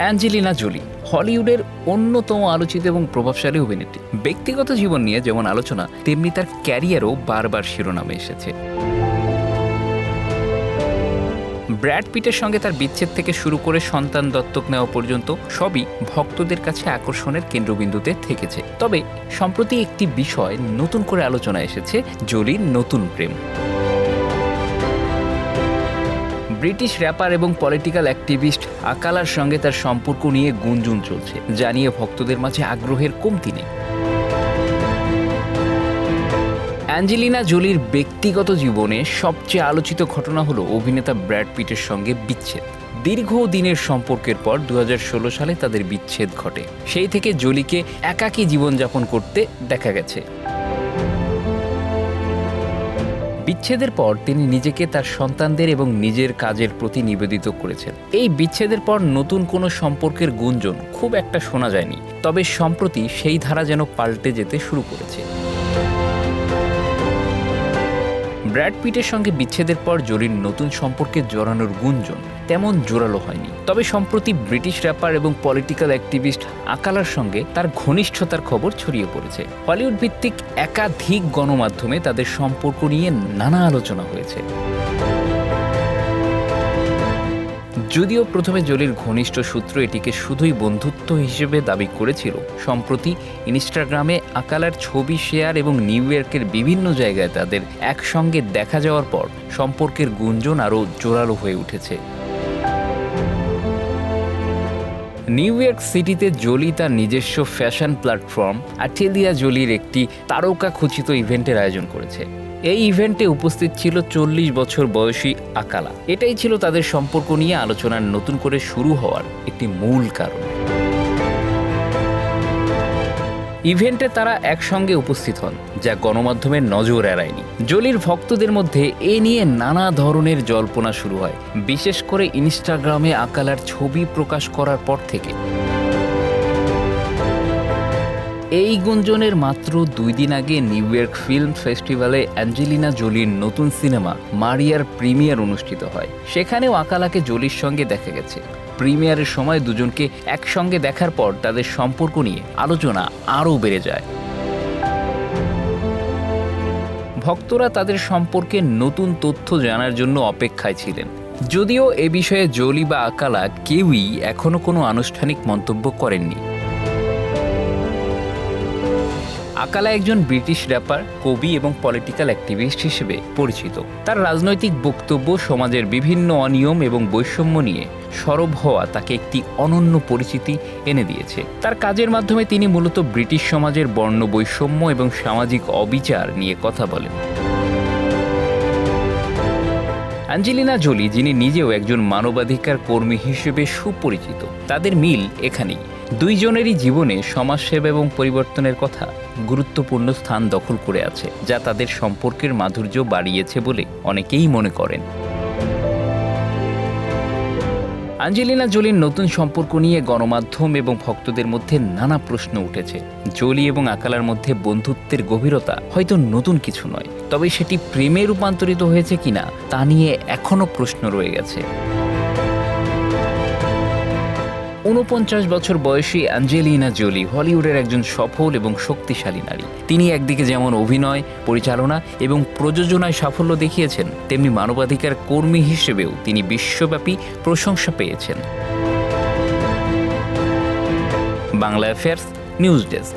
Angelina Jolie, হলিউডের অন্যতম আলোচিত এবং প্রভাবশালী অভিনেত্রী। ব্যক্তিগত জীবন নিয়ে যেমন আলোচনা, তেমনি তার ক্যারিয়ারও বারবার শিরোনামে এসেছে। ব্র্যাড পিটের সঙ্গে তার বিচ্ছেদ থেকে শুরু করে সন্তান দত্তক নেওয়া পর্যন্ত সবই ভক্তদের কাছে আকর্ষণের কেন্দ্রবিন্দুতে থেকেছে। তবে, সম্প্রতি একটি বিষয় নতুন করে আলোচনা এসেছে, জোলির নতুন প্রেম। ব্রিটিশ র্যাপার এবং পলিটিক্যাল অ্যাক্টিভিস্ট আকালার সঙ্গে তার সম্পর্ক নিয়ে গুঞ্জন চলছে, জানিয়ে ভক্তদের মাঝে আগ্রহের কমতি নেই। অ্যাঞ্জেলিনা জোলির ব্যক্তিগত জীবনে সবচেয়ে আলোচিত ঘটনা হলো অভিনেতা ব্র্যাড পিটের সঙ্গে বিচ্ছেদ। দীর্ঘ দিনের সম্পর্কের পর দু হাজার ষোলো সালে তাদের বিচ্ছেদ ঘটে। সেই থেকে জোলিকে একাকী জীবনযাপন করতে দেখা গেছে। বিচ্ছেদের পর তিনি নিজেকে তার সন্তানদের এবং নিজের কাজের প্রতি নিবেদিত করেছেন। এই বিচ্ছেদের পর নতুন কোনো সম্পর্কের গুঞ্জন খুব একটা শোনা যায়নি, তবে সম্প্রতি সেই ধারা যেন পাল্টে যেতে শুরু করেছে। ব্র্যাড পিটের সঙ্গে বিচ্ছেদের পর জোরির নতুন সম্পর্কে জড়ানোর গুঞ্জন তেমন জোরালো হয়নি। তবে সম্প্রতি ব্রিটিশ র্যাপার এবং পলিটিক্যাল অ্যাক্টিভিস্ট আকালার সঙ্গে তার ঘনিষ্ঠতার খবর ছড়িয়ে পড়েছে। হলিউড ভিত্তিক একাধিক গণমাধ্যমে তাদের সম্পর্ক নিয়ে নানা আলোচনা হয়েছে। যদিও প্রথমে জলির ঘনিষ্ঠ সূত্র এটিকে শুধুই বন্ধুত্ব হিসেবে দাবি করেছিল, সম্প্রতি ইনস্টাগ্রামে আকালার ছবি শেয়ার এবং নিউ ইয়র্কের বিভিন্ন জায়গায় তাদের একসঙ্গে দেখা যাওয়ার পর সম্পর্কের গুঞ্জন আরও জোরালো হয়ে উঠেছে। নিউ ইয়র্ক সিটিতে জোলি তার নিজস্ব ফ্যাশন প্ল্যাটফর্ম, আটেলিয়া জোলির একটি তারকা খচিত ইভেন্টের আয়োজন করেছে। এই ইভেন্টে উপস্থিত ছিল চল্লিশ বছর বয়সী আকালা। এটাই ছিল তাদের সম্পর্ক নিয়ে আলোচনার নতুন করে শুরু হওয়ার একটি মূল কারণ। ইভেন্টে তারা একসঙ্গে উপস্থিত হন, যা গণমাধ্যমের নজর এড়ায়নি। জলির ভক্তদের মধ্যে এ নিয়ে নানা ধরনের জল্পনা শুরু হয়, বিশেষ করে ইনস্টাগ্রামে আকালার ছবি প্রকাশ করার পর থেকে। এই গুঞ্জনের মাত্র দুই দিন আগে নিউ ইয়র্ক ফিল্ম ফেস্টিভ্যালে অ্যাঞ্জেলিনা জোলির নতুন সিনেমা মারিয়ার প্রিমিয়ার অনুষ্ঠিত হয়। সেখানেও আকালাকে জোলির সঙ্গে দেখা গেছে। প্রিমিয়ারের সময় দুজনকে একসঙ্গে দেখার পর তাদের সম্পর্ক নিয়ে আলোচনা আরও বেড়ে যায়। ভক্তরা তাদের সম্পর্কে নতুন তথ্য জানার জন্য অপেক্ষায় ছিলেন। যদিও এ বিষয়ে জোলি বা আকালা কেউই এখনও কোনো আনুষ্ঠানিক মন্তব্য করেননি। আকালা একজন ব্রিটিশ র্যাপার কবি এবং পলিটিক্যাল অ্যাক্টিভিস্ট হিসেবে পরিচিত। তার রাজনৈতিক বক্তব্য সমাজের বিভিন্ন অনিয়ম এবং বৈষম্য নিয়ে সরব হওয়া তাকে একটি অনন্য পরিচিতি এনে দিয়েছে। তার কাজের মাধ্যমে তিনি মূলত ব্রিটিশ সমাজের বর্ণ বৈষম্য এবং সামাজিক অবিচার নিয়ে কথা বলেন। অ্যাঞ্জেলিনা জোলি, যিনি নিজেও একজন মানবাধিকার কর্মী হিসেবে সুপরিচিত, তাদের মিল এখানেই। দুইজনেরই জীবনে সমাজসেবা এবং পরিবর্তনের কথা গুরুত্বপূর্ণ স্থান দখল করে আছে, যা তাদের সম্পর্কের মাধুর্য বাড়িয়েছে বলে অনেকেই মনে করেন। আঞ্জেলিনা জোলির নতুন সম্পর্ক নিয়ে গণমাধ্যম এবং ভক্তদের মধ্যে নানা প্রশ্ন উঠেছে। জোলি এবং আকালার মধ্যে বন্ধুত্বের গভীরতা হয়তো নতুন কিছু নয়, তবে সেটি প্রেমে রূপান্তরিত হয়েছে কিনা তা নিয়ে এখনও প্রশ্ন রয়ে গেছে। ঊনপঞ্চাশ বছর বয়সী অ্যাঞ্জেলিনা জোলি হলিউডের একজন সফল এবং শক্তিশালী নারী। তিনি একদিকে যেমন অভিনয়, পরিচালনা এবং প্রযোজনায় সাফল্য দেখিয়েছেন, তেমনি মানবাধিকার কর্মী হিসেবেও তিনি বিশ্বব্যাপী প্রশংসা পেয়েছেন। Bangla affairs news desk